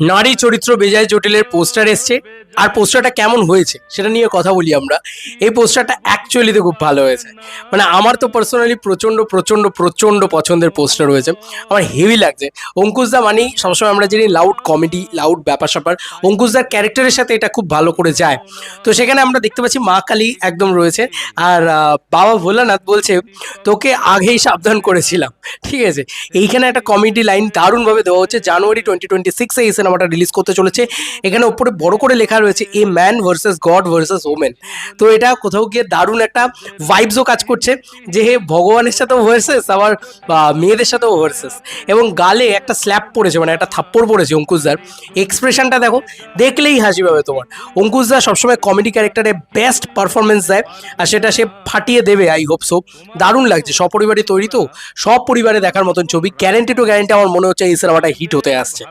নারী চরিত্র বেজায় জটিলের পোস্টার এসছে। আর পোস্টারটা কেমন হয়েছে, সেটা নিয়ে কথা বলি আমরা। এই পোস্টারটা অ্যাকচুয়ালিতে খুব ভালো হয়েছে। মানে আমার তো পার্সোনালি প্রচণ্ড প্রচণ্ড প্রচণ্ড পছন্দের পোস্টার হয়েছে আমার হেভি লাগছে। অঙ্কুশদা মানেই সবসময় আমরা জানি লাউড কমেডি লাউড ব্যাপার স্যাপার। অঙ্কুশদার ক্যারেক্টারের সাথে এটা খুব ভালো করে যায়। তো সেখানে আমরা দেখতে পাচ্ছি মা কালী একদম রয়েছে। আর বাবা ভোলানাথ বলছে, তোকে আগেই সাবধান করেছিলাম। ঠিক আছে? এইখানে একটা কমেডি লাইন দারুণভাবে দেওয়া হচ্ছে। জানুয়ারি টোয়েন্টি টোয়েন্টি সিক্সে সিনেমাটা রিলিজ করতে চলেছে। এখানে ওপরে বড় করে লেখা রয়েছে এ man versus God versus women তো এটা কোথাও গিয়ে দারুণ একটা ভাইবসও কাজ করছে যে হে, ভগবানের সাথেও ভার্সেস আবার মেয়েদের সাথেও ভার্সেস এবং গালে একটা স্ল্যাপ পড়েছে মানে একটা থাপ্পড় পড়েছে অঙ্কুশদার এক্সপ্রেশনটা দেখো, দেখলেই হাসি পাবে তোমার। অঙ্কুশদা সবসময় কমেডি ক্যারেক্টারে বেস্ট পারফরমেন্স দেয়, আর সেটা সে ফাটিয়ে দেবে আই হোপ সো দারুণ লাগছে, সপরিবারে তৈরি তো সব পরিবারে দেখার মতন ছবি। গ্যারেন্টি টু গ্যারেন্টি আমার মনে হচ্ছে এই সিনেমাটা হিট হতে আসছে।